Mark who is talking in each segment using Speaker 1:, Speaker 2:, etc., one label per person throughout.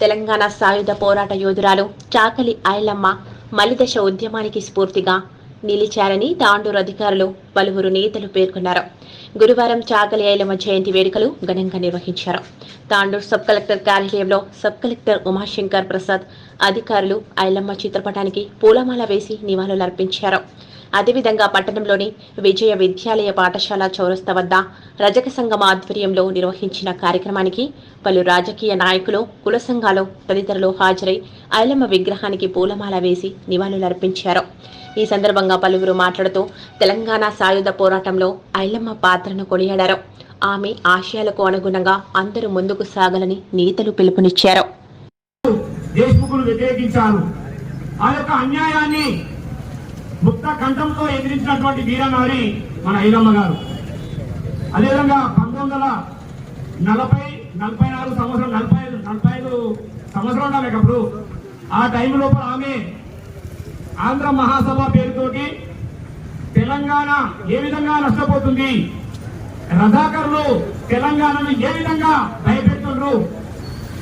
Speaker 1: తెలంగాణ సాయుధ పోరాట యోధురాలు చాకలి ఐలమ్మ మలిదశ ఉద్యమానికి స్ఫూర్తిగా నిలిచారని తాండూరు అధికారులు పలువురు నేతలు పేర్కొన్నారు. గురువారం చాకలి ఐలమ్మ జయంతి వేడుకలు ఘనంగా నిర్వహించారు. తాండూరు సబ్ కలెక్టర్ కార్యాలయంలో సబ్ కలెక్టర్ ఉమాశంకర్ ప్రసాద్ అధికారులు ఐలమ్మ చిత్రపటానికి పూలమాల వేసి నివాళులర్పించారు. అదేవిధంగా పట్టణంలోని విజయ విద్యాలయ పాఠశాల చౌరస్తా వద్ద రజక సంఘం ఆధ్వర్యంలో నిర్వహించిన కార్యక్రమానికి పలు రాజకీయ నాయకులు కుల సంఘాలు తదితరులు హాజరై ఐలమ్మ విగ్రహానికి పూలమాల వేసి నివాళులర్పించారు ఈ సందర్భంగా పలువురు మాట్లాడుతూ తెలంగాణ సాయుధ పోరాటంలో ఐలమ్మ పాత్రను కొనియాడారు. ఆమె ఆశయాలకు అనుగుణంగా అందరూ ముందుకు సాగాలని నేతలు పిలుపునిచ్చారు.
Speaker 2: దేశముఖులు వ్యతిరేకించారు. ఆ యొక్క అన్యాయాన్ని ముక్త కంఠంతో ఎదిరించినటువంటి వీరనారి మన ఐరమ్మ గారు. అదేవిధంగా పంతొమ్మిది వందల నలభై నలభై నాలుగు సంవత్సరం నలభై ఐదు నలభై ఐదు సంవత్సరం ఉండాలి అప్పుడు. ఆ టైం లోపల ఆమె ఆంధ్ర మహాసభ పేరుతోటి తెలంగాణ ఏ విధంగా నష్టపోతుంది? రజాకర్లు తెలంగాణను ఏ విధంగా భయపెడుతుండ్రు?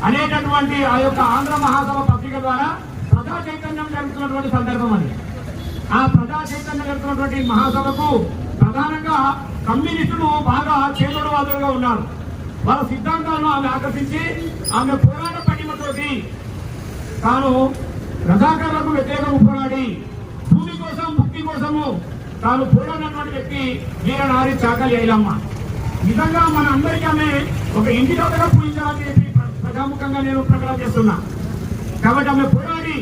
Speaker 2: అనేటటువంటి ఆ యొక్క ఆంధ్ర మహాసభ పత్రిక ద్వారా ప్రజా చైతన్యం జరుగుతున్నటువంటి సందర్భం అది. ఆ ప్రజా చైతన్యం జరుగుతున్నటువంటి మహాసభకు ప్రధానంగా కమ్యూనిస్టులు బాగా చేదోడవాదులుగా ఉన్నారు. వాళ్ళ సిద్ధాంతాలను ఆమె ఆకర్షించి ఆమె పోరాట పటిమతోటి తాను రజాకర్లకు వ్యతిరేకంగా పోరాడి భూమి కోసం భక్తి కోసము తాను పోరాడినటువంటి వ్యక్తి వీరనారి చాకలి ఐలమ్మ. నిజంగా మన అందరికీ ఆమె ఒక ఇంటి దగ్గర పూజించాలని చెప్పి ప్రజాముఖంగా నేను ప్రకటన చేస్తున్నా. కాబట్టి ఆమె పోరాడి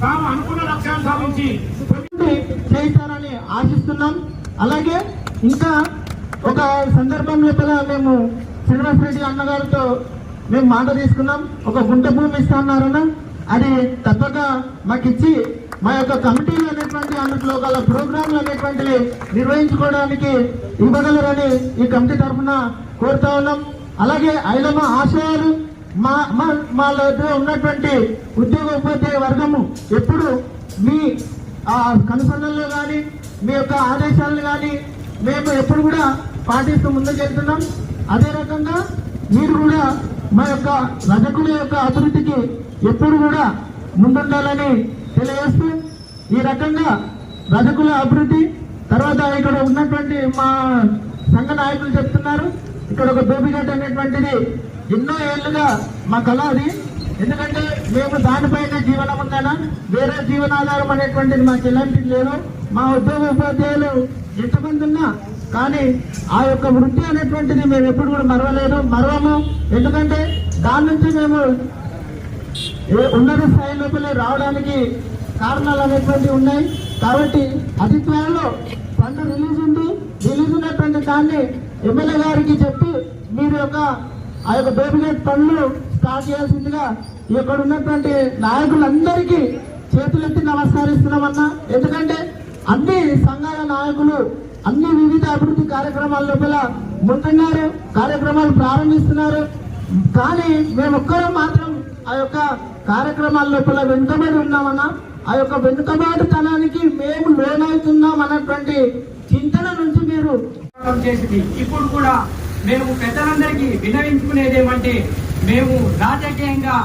Speaker 2: తాను అనుకున్న లక్ష్యాన్ని సాధించి
Speaker 3: చేస్తారని ఆశిస్తున్నాం. అలాగే ఇంకా ఒక సందర్భం లోపల మేము శ్రీనివాస్ రెడ్డి అన్నగారితో మేము మాట తీసుకున్నాం. ఒక గుంట భూమి ఇస్తామన్నారన్న అది తప్పక మాకు ఇచ్చి మా యొక్క కమిటీలు అనేటువంటి అందులో గల ప్రోగ్రాంలు అనేటువంటివి నిర్వహించుకోవడానికి ఇవ్వగలరని ఈ కమిటీ తరఫున కోరుతా ఉన్నాం. అలాగే ఐలమ్మ ఆశయాలు మా మా మాలో ఉన్నటువంటి ఉద్యోగ ఉపాధ్యాయ వర్గము ఎప్పుడు మీ ఆ కనుసన్నల్లో కానీ మీ యొక్క ఆదేశాలను కానీ మేము ఎప్పుడు కూడా పాటిస్తూ ముందుకు వెళ్తున్నాం. అదే రకంగా మీరు కూడా మా యొక్క రజకుల యొక్క అభివృద్ధికి ఎప్పుడు కూడా ముందుండాలని తెలియజేస్తూ ఈ రకంగా రజకుల అభివృద్ధి తర్వాత ఇక్కడ ఉన్నటువంటి మా సంఘ నాయకులు చెప్తున్నారు. ఇక్కడ ఒక బేబీగట్ అనేటువంటిది ఎన్నో ఏళ్ళుగా మా కళ అది. ఎందుకంటే మేము దానిపైన జీవనం ఉందనా? వేరే జీవనాధారం అనేటువంటిది మాకు ఎలాంటిది లేదు. మా ఉద్యోగ ఉపాధ్యాయులు ఎంతమంది ఉన్నా కానీ ఆ యొక్క వృత్తి అనేటువంటిది మేము ఎప్పుడు కూడా మరవలేదు మరవము. ఎందుకంటే దాని నుంచి మేము ఉన్నత స్థాయి లోపలే రావడానికి కారణాలు అనేటువంటివి ఉన్నాయి. కాబట్టి అతి త్వరలో పంట రిలీజ్ ఉంది. రిలీజ్ ఉన్నటువంటి దాన్ని ఎమ్మెల్యే గారికి చెప్పి మీరు యొక్క ఆ యొక్క బేబీగేట్ పనులు స్టార్ట్ చేయాల్సిందిగా ఇక్కడ ఉన్నటువంటి నాయకులందరికీ చేతులెత్తి నమస్కరిస్తున్నామన్నా. ఎందుకంటే అన్ని సంఘాల నాయకులు అన్ని వివిధ అభివృద్ధి కార్యక్రమాల లోపల ముందున్నారు కార్యక్రమాలు ప్రారంభిస్తున్నారు. కానీ మేమొక్కరం మాత్రం ఆ యొక్క కార్యక్రమాల లోపల వెనుకబడి ఉన్నామన్నా. ఆ యొక్క వెనుకబాటుతనానికి మేము లోనవుతున్నాం అన్నటువంటి చింతన నుంచి మీరు
Speaker 2: చేసింది. ఇప్పుడు కూడా మేము పెద్దలందరికీ వినవించుకునేది ఏమంటే మేము రాజకీయంగా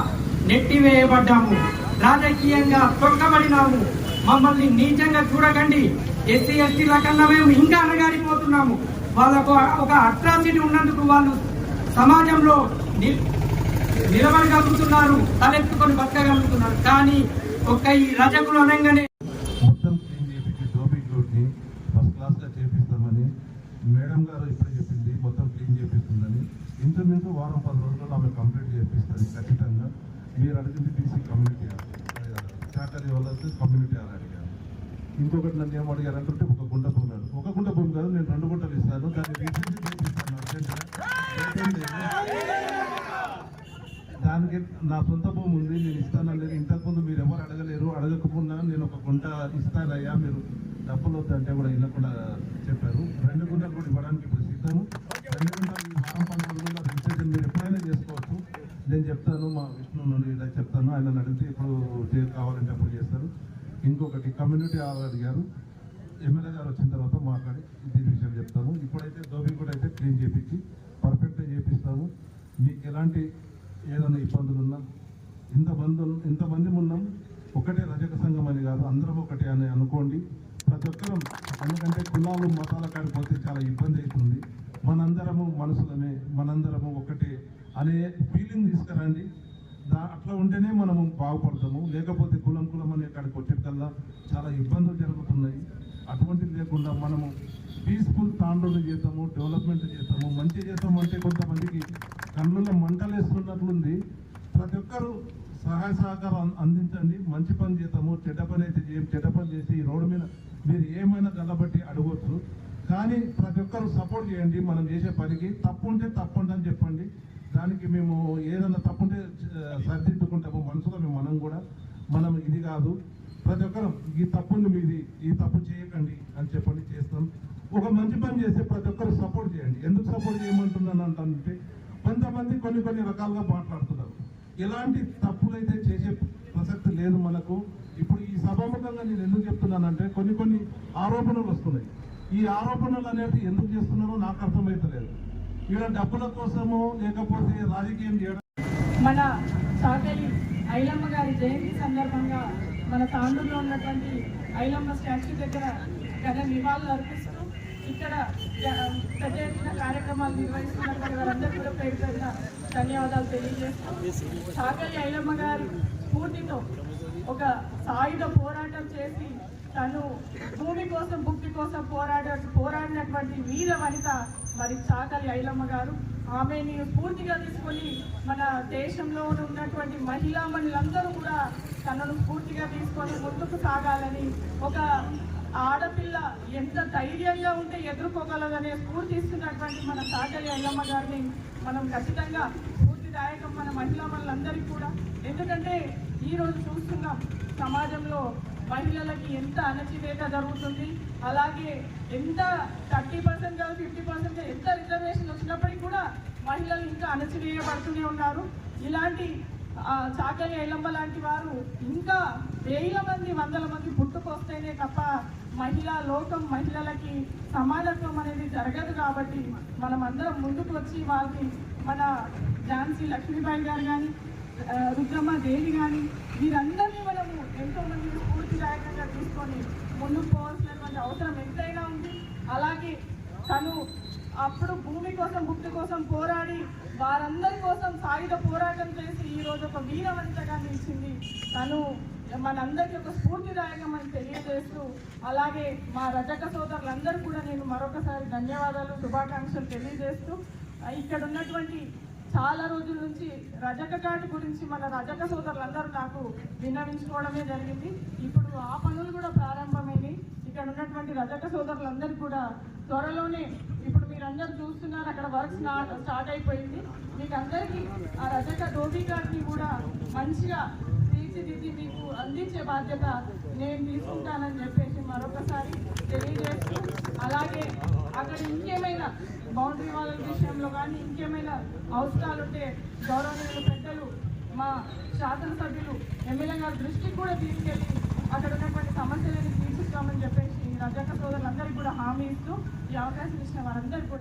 Speaker 2: నెట్టివేయబడ్డాము. రాజకీయంగా తొక్కబడినాము. మమ్మల్ని నీచంగా చూడకండి. ఎస్సీ ఎస్టీల కన్నా మేము ఇంకా అనగారిపోతున్నాము వాళ్ళకు ఒక అట్రాసిటీ ఉన్నందుకు వాళ్ళు సమాజంలో నిలబడగలుగుతున్నారు తలెత్తుకొని బతకగలుగుతున్నారు. కానీ ఒక్క ఈ రజకులు అనగానే
Speaker 4: మొత్తం క్లీన్ చేపించి రోడ్ని ఫస్ట్ క్లాస్గా చేపిస్తామని మేడం గారు ఇప్పుడే చెప్పింది మొత్తం క్లీన్ చేపిస్తుందని. ఇంచుమించు వారం పది రోజుల్లో ఆమె కంప్లీట్ చేపిస్తుంది ఖచ్చితంగా. మీరు అడిగింది బీసీ కమ్యూనిటీ శాఖరి వాళ్ళకి కమ్యూనిటీ అని అడిగారు. ఇంకొకటి నన్ను ఏం అడిగారు అంటుంటే ఒక గుంట భూమి ఒక గుంట భూమి కాదు నేను రెండు గుంటలు ఇస్తాను. దాన్ని రీసెంట్ చేపిస్తాను. దానికి నా సొంత భూమి ఉంది నేను ఇస్తానలేదు ఇంతకుముందు మీరు ఎవరు అడగలేరు. అడగకపోయినా నేను ఒక గుంట ఇస్తానయ్యా మీరు డబ్బులు వద్దంటే కూడా ఇవ్వకుండా చెప్పారు. రెండు గుంటలు కూడా ఇవ్వడానికి ఇప్పుడు సిద్ధము. రెండు గుంటలు ఈ వారం పది రోజుల్లో రిజిస్ట్రేషన్ మీరు ఎప్పుడైనా చేసుకోవచ్చు. నేను చెప్తాను మా విష్ణు ఇలా చెప్తాను. ఆయన అడిగితే ఇప్పుడు చే- కావాలంటే అప్పుడు చేస్తారు. ఇంకొకటి కమ్యూనిటీ హాల్ అడిగారు ఎమ్మెల్యే గారు వచ్చిన తర్వాత మాట్లాడి దీని విషయం చెప్తాము ఇప్పుడైతే దోబీ కూడా అయితే క్లీన్ చేపించి పర్ఫెక్ట్గా చేపిస్తాము మీకు ఎలాంటి ఏదైనా ఇబ్బందులు ఉన్నా ఇంతమంది ఇంతమంది ఉన్నాం. ఒకటే రజక సంఘం అని కాదు అందరం ఒకటే అని అనుకోండి. ప్రతి ఒక్కరూ ఎందుకంటే కులాలు మతాల కాడిపోతే చాలా ఇబ్బంది అవుతుంది. మనందరము మనుషులమే మనందరము ఒకటే అనే ఫీలింగ్ తీసుకురండి. దా అట్లా ఉంటేనే మనము బాగుపడతాము. లేకపోతే కులం కులం అనే కాడికి వచ్చేటల్లా చాలా ఇబ్బందులు జరుగుతున్నాయి. అటువంటిది లేకుండా మనము పీస్ఫుల్ తాండ్రులు చేస్తాము డెవలప్మెంట్ చేస్తాము మంచి చేస్తాము అంటే కొంతమందికి కన్నుల మంటలు వేస్తున్నట్లుంది ప్రతి ఒక్కరు సహాయ సహకారం అం- అందించండి మంచి పని చేస్తాము చెడ్డ పని అయితే చేయం చెడ్డ పని చేసి ఈ రోడ్డు మీద మీరు ఏమైనా గల్లబట్టి అడగవచ్చు కానీ ప్రతి ఒక్కరు సపోర్ట్ చేయండి మనం చేసే పనికి. తప్పు ఉంటే తప్పు అని చెప్పండి. దానికి మేము ఏదన్నా తప్పు ఉంటే సరిదిద్దుకుంటాము. మనసులో మేము మనం కూడా. మనం ఇది కాదు. ప్రతి ఒక్కరు ఈ తప్పుని మీది ఈ తప్పు చేయకండి అని చెప్పండి చేస్తాం ఒక మంచి పని చేస్తే ప్రతి ఒక్కరు సపోర్ట్ చేయండి. ఎందుకు సపోర్ట్ చేయమంటున్నాను అంటే కొంతమంది కొన్ని కొన్ని రకాలుగా మాట్లాడుతున్నారు. ఎలాంటి తప్పులైతే చేసే ప్రసక్తి లేదు మనకు. ఇప్పుడు ఈ సభాముఖంగా నేను ఎందుకు చెప్తున్నానంటే కొన్ని కొన్ని ఆరోపణలు వస్తున్నాయి. ఈ ఆరోపణలు అనేది ఎందుకు చేస్తున్నారో నాకు అర్థమైతలేదు. ఈడ డబ్బుల కోసమో లేకపోతే రాజకీయం చేయడం
Speaker 5: మన చాకలి ఐలమ్మ గారి జయంతి సందర్భంగా మన తాండూరులో ఉన్నటువంటి ఐలమ్మ స్టాచ్యూ దగ్గర ఘన నివాళులు అర్పిస్తూ ఇక్కడ పెద్ద ఎత్తున కార్యక్రమాలు నిర్వహిస్తున్నటువంటి వారందరూ కూడా పేరు ధన్యవాదాలు తెలియజేస్తూ చాకలి ఐలమ్మ గారి స్ఫూర్తితో ఒక సాయుధ పోరాటం చేసి తను భూమి కోసం భుక్తి కోసం పోరాడ పోరాడినటువంటి వీర వనిత మరి చాకలి ఐలమ్మ గారు. ఆమెని పూర్తిగా తీసుకొని మన దేశంలో ఉన్నటువంటి మహిళా మనులందరూ కూడా తనను పూర్తిగా తీసుకొని ముందుకు సాగాలని ఒక ఆడపిల్ల ఎంత ధైర్యంగా ఉంటే ఎదుర్కోగలదనే స్ఫూర్తి ఇస్తున్నటువంటి మన తాకలి అయ్యమ్మ గారిని మనం ఖచ్చితంగా స్ఫూర్తిదాయకం మన మహిళా మనులందరికీ కూడా. ఎందుకంటే ఈరోజు చూస్తున్నాం సమాజంలో మహిళలకి ఎంత అణచివేత జరుగుతుంది అలాగే ఎంత థర్టీ పర్సెంట్ కాదు ఫిఫ్టీ పర్సెంట్ ఎంత రిజర్వేషన్ వచ్చినప్పటికీ కూడా మహిళలు ఇంకా అణచివేయబడుతూనే ఉన్నారు. ఇలాంటి చాకలి ఐలమ్మ లాంటి వారు ఇంకా వేల మంది వందల మంది పుట్టుకొస్తేనే తప్ప మహిళా లోకం మహిళలకి సమానత్వం అనేది జరగదు కాబట్టి మనం అందరం ముందుకు వచ్చి వాళ్ళకి మన ఝాన్సీ లక్ష్మీబాయి గారు కానీ రుద్రమ్మ దేవి కానీ వీరందరినీ మనము ఎంతోమంది జాగ్రత్తగా తీసుకొని ముందుకు పోవాల్సినటువంటి అవసరం ఎంతైనా ఉంది. అలాగే తను అప్పుడు భూమి కోసం భుక్తి కోసం పోరాడి వారందరి కోసం సాయుధ పోరాటం చేసి ఈ రోజు ఒక వీరవంతగా నిలిచింది. తను మనందరికీ ఒక స్ఫూర్తిదాయకం అని తెలియజేస్తూ అలాగే మా రజక సోదరులందరూ కూడా నేను మరొకసారి ధన్యవాదాలు శుభాకాంక్షలు తెలియజేస్తూ ఇక్కడ ఉన్నటువంటి చాలా రోజుల నుంచి రజక కార్డు గురించి మన రజక సోదరులందరూ నాకు విన్నవించుకోవడమే జరిగింది. ఇప్పుడు ఆ పనులు కూడా ప్రారంభమైనవి. ఇక్కడ ఉన్నటువంటి రజక సోదరులందరూ కూడా త్వరలోనే ఇప్పుడు మీరందరూ చూస్తున్నారు అక్కడ వర్క్ స్టార్ట్ అయిపోయింది. మీకు అందరికీ ఆ రజక ధోబీ గారిని కూడా మంచిగా తీర్చిదిద్ది మీకు అందించే బాధ్యత నేను తీసుకుంటానని చెప్పేసి మరొకసారి తెలియజేస్తూ అలాగే అక్కడ ఇంకేమైనా బౌండరీ వాళ్ళ విషయంలో కానీ ఇంకేమైనా అవసరాలు ఉంటే గౌరవనీయులు పెద్దలు మా శాసనసభ్యులు ఎమ్మెల్యే గారి దృష్టికి కూడా తీసుకెళ్ళి అక్కడ ఉన్నటువంటి సమస్యలను తీర్చిస్తామని చెప్పేసి రజక సోదరులందరికీ కూడా హామీ ఇస్తూ ఈ అవకాశం ఇచ్చిన వారందరూ కూడా